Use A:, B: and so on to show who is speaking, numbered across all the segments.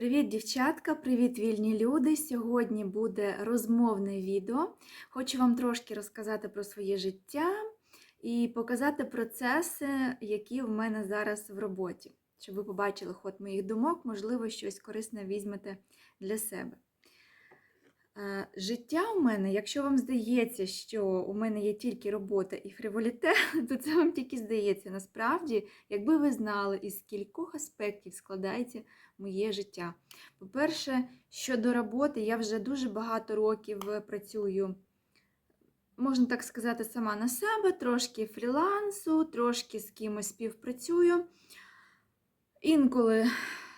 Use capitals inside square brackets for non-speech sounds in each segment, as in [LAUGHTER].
A: Привіт, дівчатка! Привіт, вільні люди! Сьогодні буде розмовне відео. Хочу вам трошки розказати про своє життя і показати процеси, які в мене зараз в роботі, щоб ви побачили ход моїх думок, можливо, щось корисне візьмете для себе. Е, Життя у мене, якщо вам здається, що у мене є тільки робота і фриволіте, [LAUGHS] то це вам тільки здається. Насправді, якби ви знали, із кількох аспектів складається моє життя. По-перше, щодо роботи, я вже дуже багато років працюю, можна так сказати, сама на себе, трошки фрілансу, трошки з кимось співпрацюю. Інколи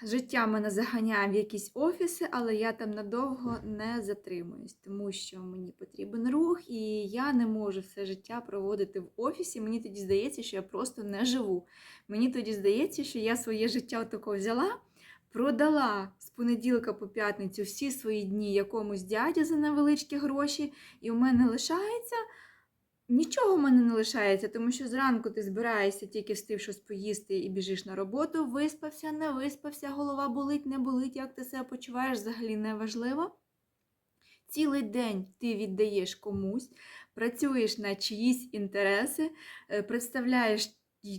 A: життя мене заганяє в якісь офіси, але я там надовго не затримуюсь, тому що мені потрібен рух, і я не можу все життя проводити в офісі. Мені тоді здається, що я просто не живу. Мені тоді здається, що я своє життя отако взяла, продала з понеділка по п'ятницю всі свої дні якомусь дяді за невеличкі гроші, і у мене лишається. Нічого в мене не лишається, тому що зранку ти збираєшся, тільки встиг щось поїсти і біжиш на роботу, виспався, не виспався, голова болить, не болить, як ти себе почуваєш, взагалі не важливо. Цілий день ти віддаєш комусь, працюєш на чиїсь інтереси, е, представляєш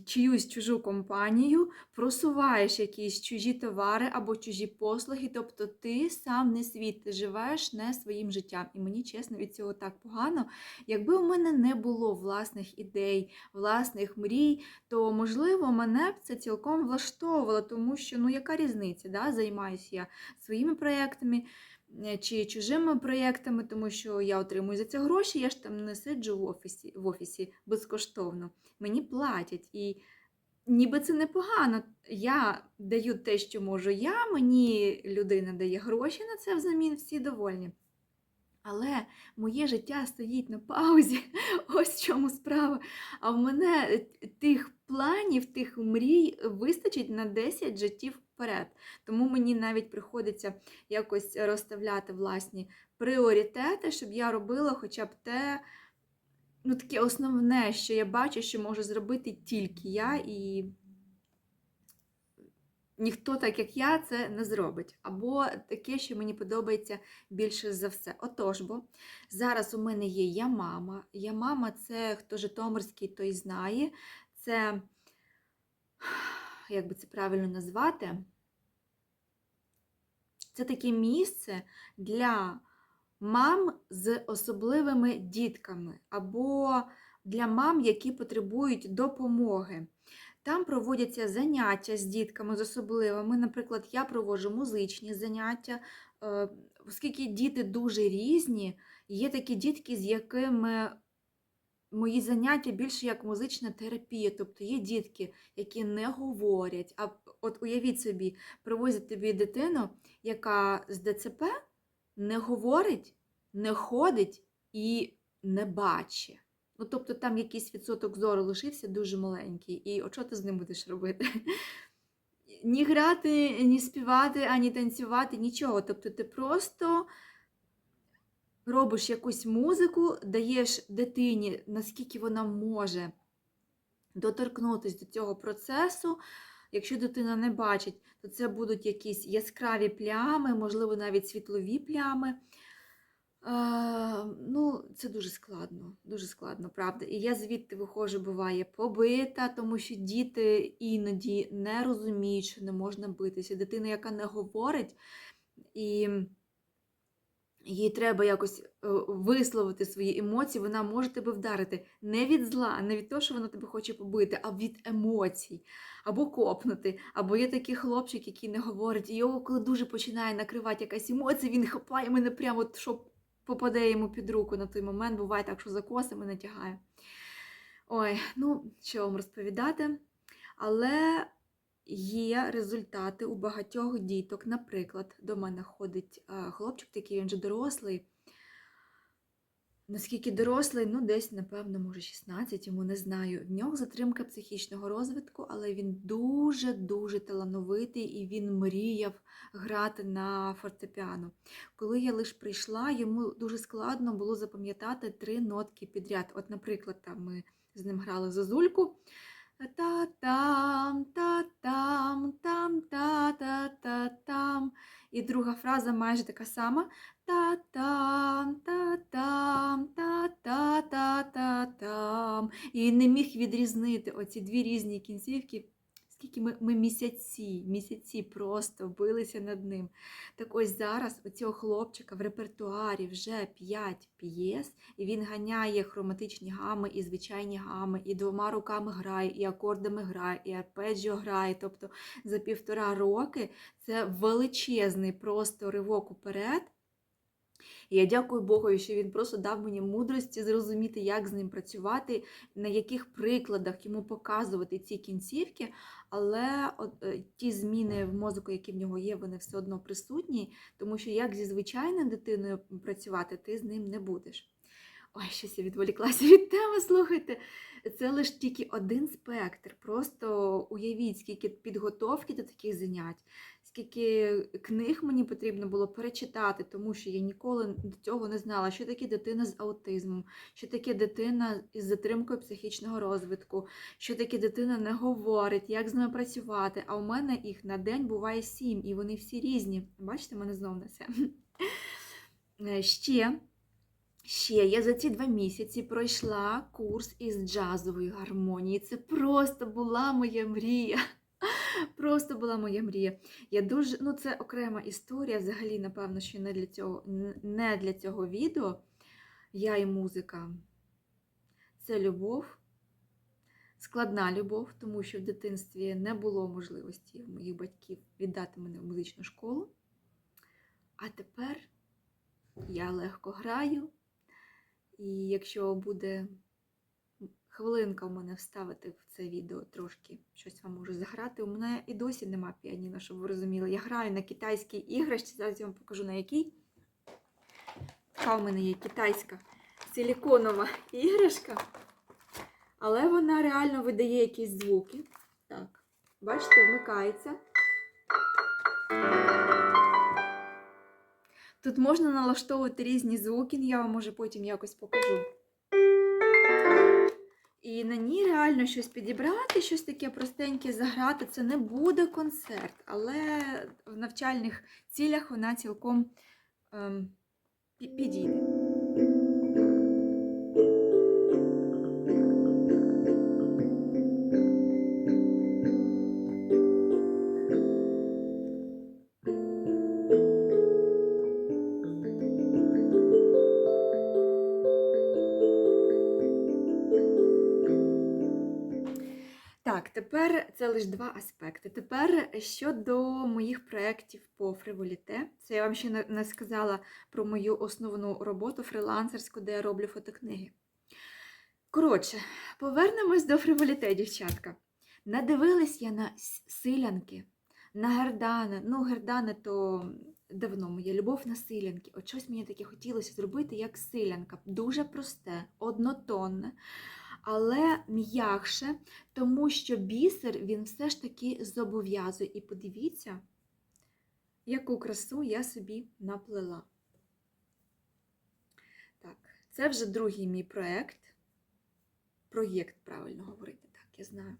A: чиюсь чужу компанію, просуваєш якісь чужі товари або чужі послуги, тобто ти сам не світ, ти живеш не своїм життям. І мені чесно від цього так погано. Якби у мене не було власних ідей, власних мрій, то можливо мене б це цілком влаштовувало, тому що ну яка різниця? да? Займаюся я своїми проєктами. Е, Чи чужими проєктами, тому що я отримую за це гроші, я ж там не сиджу в офісі в офісі безкоштовно. Мені платять. І ніби це непогано. Я даю те, що можу я, мені людина дає гроші на це взамін, всі довольні. Але моє життя стоїть на паузі. [LAUGHS] Ось в чому справа. А в мене е, тих планів, тих мрій вистачить на 10 життів вперед. Тому мені навіть приходиться якось розставляти власні пріоритети, щоб я робила хоча б те, ну, таке основне, що я бачу, що можу зробити тільки я, і ніхто так, як я, це не зробить. Або таке, що мені подобається більше за все. Отож, бо зараз у мене є я мама. Я мама це хто Житомирський, той знає. Це, як би це правильно назвати, це таке місце для мам з особливими дітками, або для мам, які потребують допомоги. Там проводяться заняття з дітками з особливими. Наприклад, я проводжу музичні заняття, е, оскільки діти дуже різні, є такі дітки, з якими мої заняття більше як музична терапія. Тобто є дітки, які не говорять. А от уявіть собі, привозять тобі дитину, яка з ДЦП не говорить, не ходить і не бачить. Ну, тобто там якийсь відсоток зору лишився дуже маленький. І от що ти з ним будеш робити? Ні грати, ні співати, ані танцювати, нічого. Тобто ти просто робиш якусь музику, даєш дитині, наскільки вона може доторкнутися до цього процесу. Якщо дитина не бачить, то це будуть якісь яскраві плями, можливо, навіть світлові плями. Е, ну, це дуже складно, дуже складно, правда. І я звідти виходжу, буває побита, тому що діти іноді не розуміють, що не можна битися. Дитина, яка не говорить, і їй треба якось е, висловити свої емоції, вона може тебе вдарити не від зла, не від того, що вона тебе хоче побити, а від емоцій, або копнути. Або є такий хлопчик, який не говорить, і його, коли дуже починає накривати якась емоція, він хапає мене прямо, щоб попаде йому під руку на той момент. Буває так, що за коси мене тягає. Ой, ну, що вам розповідати. Але є результати у багатьох діток. Наприклад, до мене ходить хлопчик, такий він вже дорослий. Наскільки дорослий, ну десь, напевно, може 16, йому не знаю. В нього затримка психічного розвитку, але він дуже-дуже талановитий і він мріяв грати на фортепіано. Коли я лише прийшла, йому дуже складно було запам'ятати три нотки підряд. От, наприклад, там ми з ним грали зозульку. Та-там, та-там, там, та-та-та-там. І друга фраза майже така сама. Та-там, та-там, та-та-та-та-там. І не міг відрізнити оці дві різні кінцівки. Скільки ми, ми місяці, місяці просто билися над ним. Так ось зараз у цього хлопчика в репертуарі вже 5 п'єс, і він ганяє хроматичні гами і звичайні гами, і двома руками грає, і акордами грає, і арпеджіо грає. Тобто за півтора роки це величезний просто ривок уперед. Я дякую Богу, що він просто дав мені мудрості зрозуміти, як з ним працювати, на яких прикладах йому показувати ці кінцівки. Але от, е, ті зміни в мозку, які в нього є, вони все одно присутні, тому що як зі звичайною дитиною працювати, ти з ним не будеш. Ой, щось я відволіклася від теми, слухайте. Це лише тільки один спектр. Просто уявіть, скільки підготовки до таких занять, скільки книг мені потрібно було перечитати, тому що я ніколи до цього не знала, що таке дитина з аутизмом, що таке дитина із затримкою психічного розвитку, що таке дитина не говорить, як з ними працювати. А у мене їх на день буває сім, і вони всі різні. Бачите, мене знов на це. Е, Ще. Ще я за ці два місяці пройшла курс із джазової гармонії. Це просто була моя мрія. [LAUGHS] Просто була моя мрія. Я дуже, ну це окрема історія. Взагалі, напевно, що не для цього, не для цього відео. Я і музика. Це любов, складна любов, тому що в дитинстві не було можливості моїх батьків віддати мене в музичну школу. А тепер я легко граю. І якщо буде хвилинка у мене вставити в це відео трошки щось вам можу заграти, у мене і досі нема піаніно, щоб ви розуміли. Я граю на китайській іграшці, зараз я вам покажу на якій. Така у мене є китайська силіконова іграшка, але вона реально видає якісь звуки. Так, бачите, вмикається. Тут можна налаштовувати різні звуки, я вам може потім якось покажу. І на ній реально щось підібрати, щось таке простеньке заграти. Це не буде концерт, але в навчальних цілях вона цілком ем, підійде. Тепер це лише два аспекти. Тепер щодо моїх проєктів по фриволіте. Це я вам ще не- сказала про мою основну роботу фрилансерську, де я роблю фотокниги. Коротше, повернемось до фриволіте, дівчатка. Надивилась я на силянки, на гердани. Ну, гердани то давно моя любов на силянки. От щось мені таке хотілося зробити, як силянка. Дуже просте, однотонне але м'якше, тому що бісер він все ж таки зобов'язує. І подивіться, яку красу я собі наплела. Так, це вже другий мій проєкт. Проєкт, правильно говорити, так, я знаю.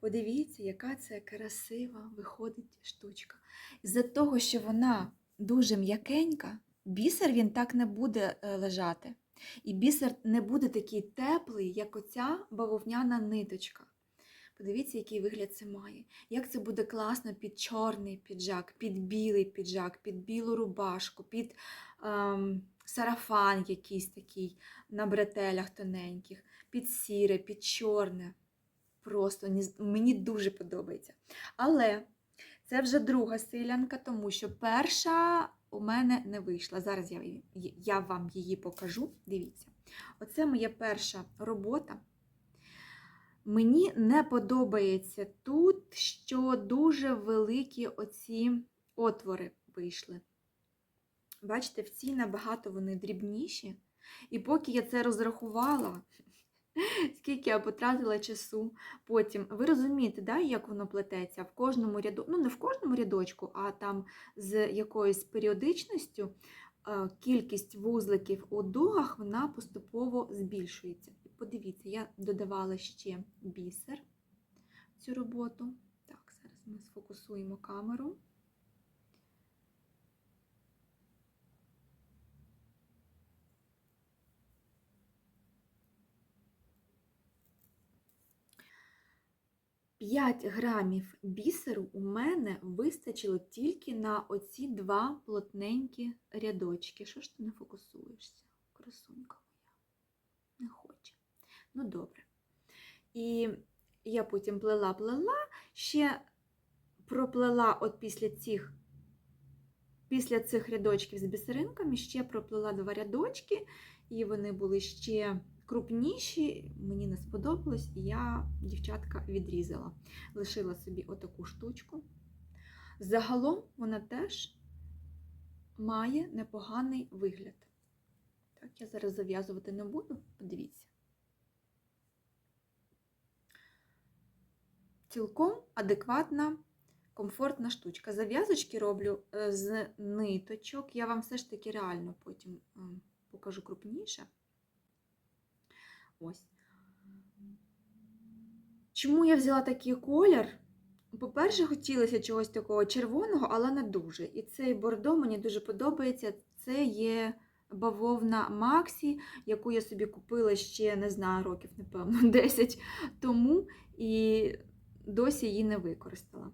A: Подивіться, яка це красива виходить штучка. З-за того, що вона дуже м'якенька, бісер він так не буде е, лежати. І бісер не буде такий теплий, як оця бавовняна ниточка. Подивіться, який вигляд це має. Як це буде класно під чорний піджак, під білий піджак, під білу рубашку, під ем, сарафан якийсь такий на бретелях тоненьких, під сіре, під чорне. Просто мені дуже подобається. Але це вже друга силянка, тому що перша у мене не вийшла. Зараз я, я вам її покажу. Дивіться. Оце моя перша робота. Мені не подобається тут, що дуже великі оці отвори вийшли. Бачите, в цій набагато вони дрібніші. І поки я це розрахувала, [LAUGHS] скільки я потратила часу потім. Ви розумієте, да, як воно плететься? В кожному ряду, ну не в кожному рядочку, а там з якоюсь періодичністю е, кількість вузликів у дугах вона поступово збільшується. І Подивіться, я додавала ще бісер в цю роботу. Так, зараз ми сфокусуємо камеру. П'ять грамів бісеру у мене вистачило тільки на оці два плотненькі рядочки. Що ж ти не фокусуєшся, красунька моя? Не хоче. Ну, добре. І я потім плела-плела, ще проплела от після цих, після цих рядочків з бісеринками, ще проплела два рядочки, і вони були ще крупніші. Мені не сподобалось, і я, дівчатка, відрізала. Лишила собі отаку штучку. Загалом вона теж має непоганий вигляд. Так, я зараз зав'язувати не буду, подивіться. Цілком адекватна, комфортна штучка. Зав'язочки роблю е, з ниточок. Я вам все ж таки реально потім ем, покажу крупніше. Ось. Чому я взяла такий колір? По-перше, хотілося чогось такого червоного, але не дуже. І цей бордо мені дуже подобається. Це є бавовна Максі, яку я собі купила ще, не знаю, років, напевно, [LAUGHS] 10 тому і досі її не використала.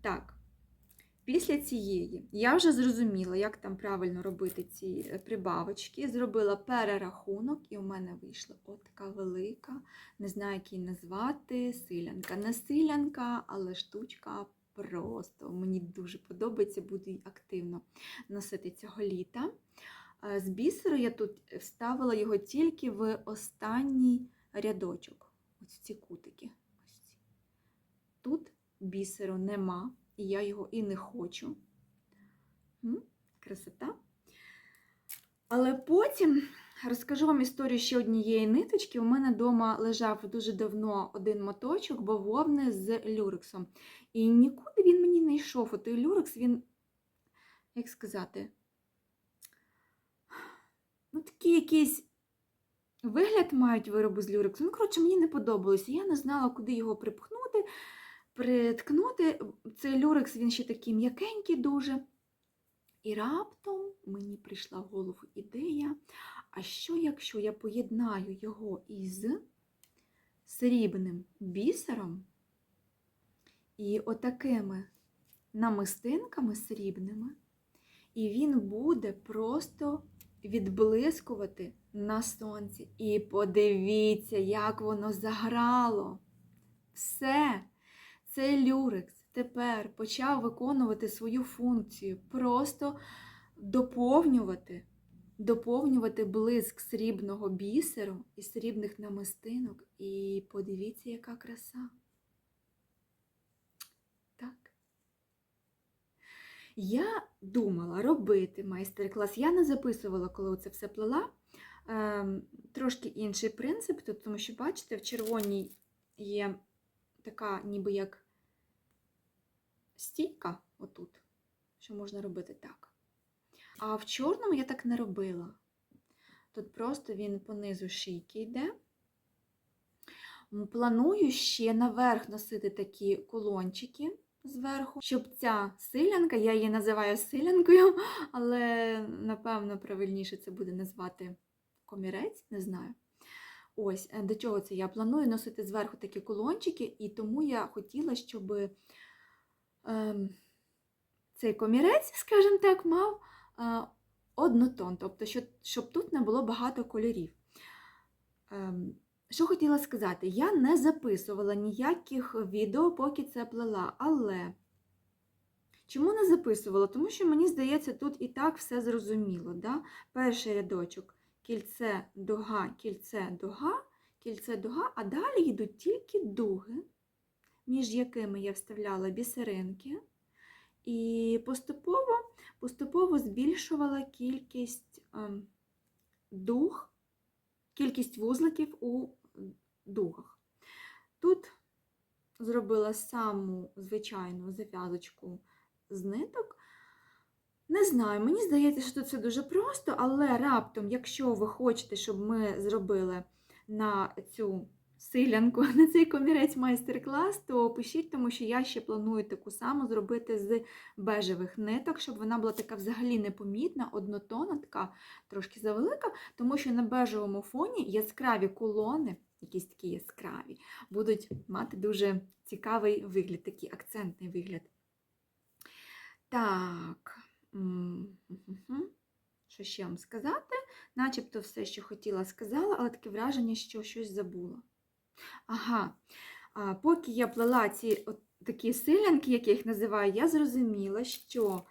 A: Так, після цієї я вже зрозуміла, як там правильно робити ці е, прибавочки. Зробила перерахунок, і у мене вийшла от така велика, не знаю, як її назвати, силянка. Не силянка, але штучка просто. Мені дуже подобається, буду її активно носити цього літа. Е, З бісеру я тут вставила його тільки в останній рядочок. Ось ці кутики. Ось ці. Тут бісеру нема, і я його і не хочу. Красота. Але потім розкажу вам історію ще однієї ниточки. У мене вдома лежав дуже давно один моточок бавовни з люрексом. І нікуди він мені не йшов. От той люрекс, він, як сказати, ну, такий якийсь вигляд мають вироби з люрексу. Ну, коротше, мені не подобалося. Я не знала, куди його припхнути, приткнути. Цей люрекс, він ще такий м'якенький дуже. І раптом мені прийшла в голову ідея, а що, якщо я поєднаю його із срібним бісером і отакими намистинками срібними, і він буде просто відблискувати на сонці. І подивіться, як воно заграло. Все, цей люрекс тепер почав виконувати свою функцію, просто доповнювати, доповнювати блиск срібного бісеру і срібних намистинок. І подивіться, яка краса. Я думала робити майстер-клас. Я не записувала, коли це все плела. Ем, трошки інший принцип, тому що, бачите, в червоній є така, ніби як стійка отут, що можна робити так. А в чорному я так не робила. Тут просто він понизу шийки йде. Планую ще наверх носити такі кулончики зверху, щоб ця силянка, я її називаю силянкою, [LAUGHS] але напевно правильніше це буде назвати комірець, не знаю. Ось, е, до чого це я планую носити зверху такі кулончики, і тому я хотіла, щоб ем, цей комірець, скажімо так, мав е, однотон, тобто, щоб, щоб тут не було багато кольорів. Ем, що хотіла сказати, я не записувала ніяких відео, поки це плела, але чому не записувала? Тому що мені здається, тут і так все зрозуміло. Да? Перший рядочок кільце, дуга, кільце, дуга, кільце, дуга, а далі йдуть тільки дуги, між якими я вставляла бісеринки. І поступово, поступово збільшувала кількість ем, дуг, кількість вузликів у дугах. Тут зробила саму звичайну зав'язочку з ниток. Не знаю, мені здається, що все дуже просто, але раптом, якщо ви хочете, щоб ми зробили на цю силянку, [LAUGHS] на цей комірець майстер-клас, то пишіть, тому що я ще планую таку саму зробити з бежевих ниток, щоб вона була така взагалі непомітна, однотонна, така трошки завелика, тому що на бежевому фоні яскраві кулони, якісь такі яскраві, будуть мати дуже цікавий вигляд, такий акцентний вигляд. Так. Що ще вам сказати? Начебто все, що хотіла, сказала, але таке враження, що щось забула. Ага. А, поки я плела ці от такі силянки, як я їх називаю, я зрозуміла, що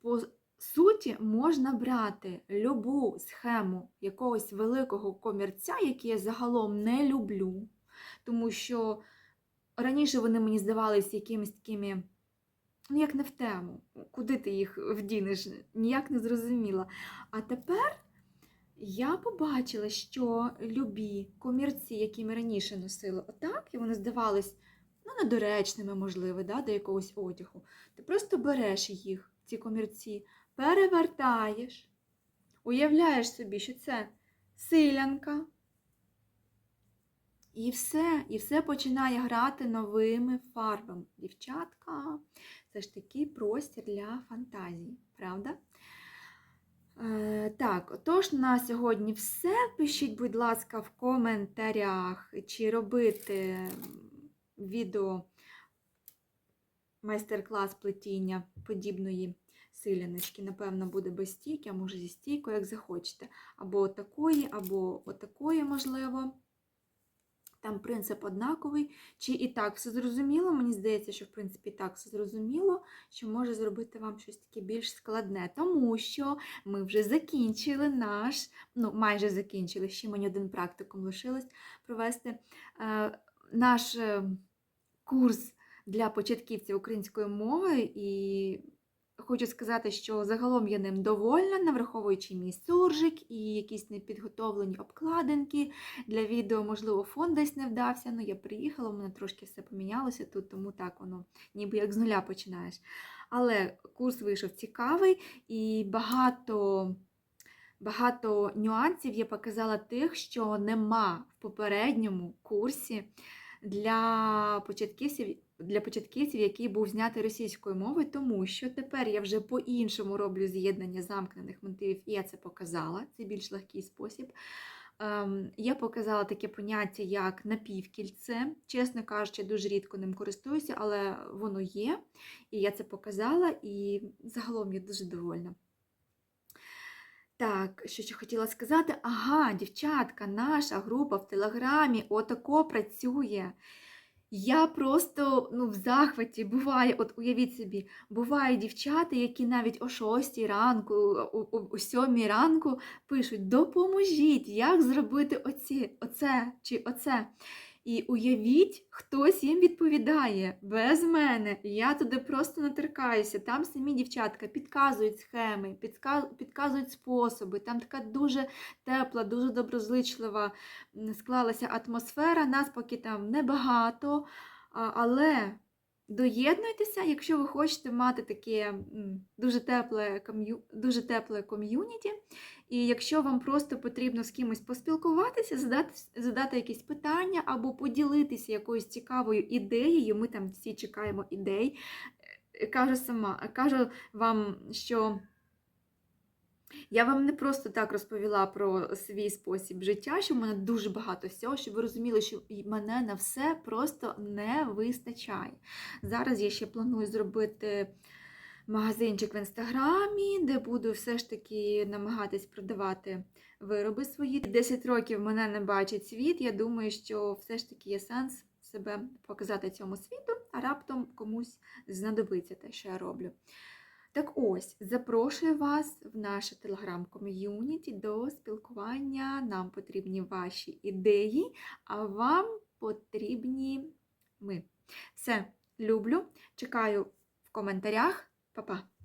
A: по суті можна брати любу схему якогось великого комірця, який я загалом не люблю, тому що раніше вони мені здавалися якимись такими, ну як не в тему, куди ти їх вдінеш, ніяк не зрозуміла. А тепер я побачила, що любі комірці, які ми раніше носили отак, і вони здавались ну, недоречними, можливо, да, до якогось одягу. Ти просто береш їх, ці комірці, перевертаєш, уявляєш собі, що це силянка. І все, і все починає грати новими фарбами. Дівчатка, це ж такий простір для фантазії, правда? Е, Так, отож, на сьогодні все. Пишіть, будь ласка, в коментарях, чи робити відео майстер-клас плетіння подібної силяночки. Напевно, буде без стійки, а може зі стійкою, як захочете. Або отакої, або отакої, можливо. Там принцип однаковий. Чи і так все зрозуміло? Мені здається, що в принципі так все зрозуміло, що може зробити вам щось таке більш складне, тому що ми вже закінчили наш, ну майже закінчили, ще мені один практикум лишилось провести е, наш е, курс для початківців української мови. І хочу сказати, що загалом я ним довольна, не враховуючи мій суржик і якісь непідготовлені обкладинки. Для відео, можливо, фон десь не вдався. Ну, я приїхала, у мене трошки все помінялося тут, тому так воно ніби як з нуля починаєш. Але курс вийшов цікавий і багато. Багато нюансів я показала тих, що нема в попередньому курсі для початківців, для початківців, який був знятий російською мовою, тому що тепер я вже по-іншому роблю з'єднання замкнених мотивів, і я це показала. Це більш легкий спосіб. Ем, Я показала таке поняття, як напівкільце. Чесно кажучи, дуже рідко ним користуюся, але воно є. І я це показала, і загалом я дуже довольна. Так, що ще хотіла сказати? Ага, дівчатка, наша група в Телеграмі отако працює. Я просто ну, в захваті буває, от уявіть собі, бувають дівчата, які навіть о 6 ранку, о, о, о 7 ранку пишуть: допоможіть, як зробити оці, оце чи оце. І уявіть, хтось їм відповідає без мене. Я туди просто натеркаюся. Там самі дівчатка підказують схеми, підказують способи. Там така дуже тепла, дуже доброзичлива склалася атмосфера. Нас поки там небагато, але доєднуйтеся, якщо ви хочете мати таке дуже тепле, ком'ю- дуже тепле ком'юніті. І якщо вам просто потрібно з кимось поспілкуватися, задати, задати якісь питання або поділитися якоюсь цікавою ідеєю, ми там всі чекаємо ідей. Е, Кажу сама, кажу вам, що я вам не просто так розповіла про свій спосіб життя, що в мене дуже багато всього, щоб ви розуміли, що мене на все просто не вистачає. Зараз я ще планую зробити магазинчик в інстаграмі, де буду все ж таки намагатись продавати вироби свої. 10 років мене не бачить світ. Я думаю, що все ж таки є сенс себе показати цьому світу, а раптом комусь знадобиться те, що я роблю. Так ось, запрошую вас в наше телеграм-ком'юніті до спілкування. Нам потрібні ваші ідеї, а вам потрібні ми. Все, люблю. Чекаю в коментарях. Па-па!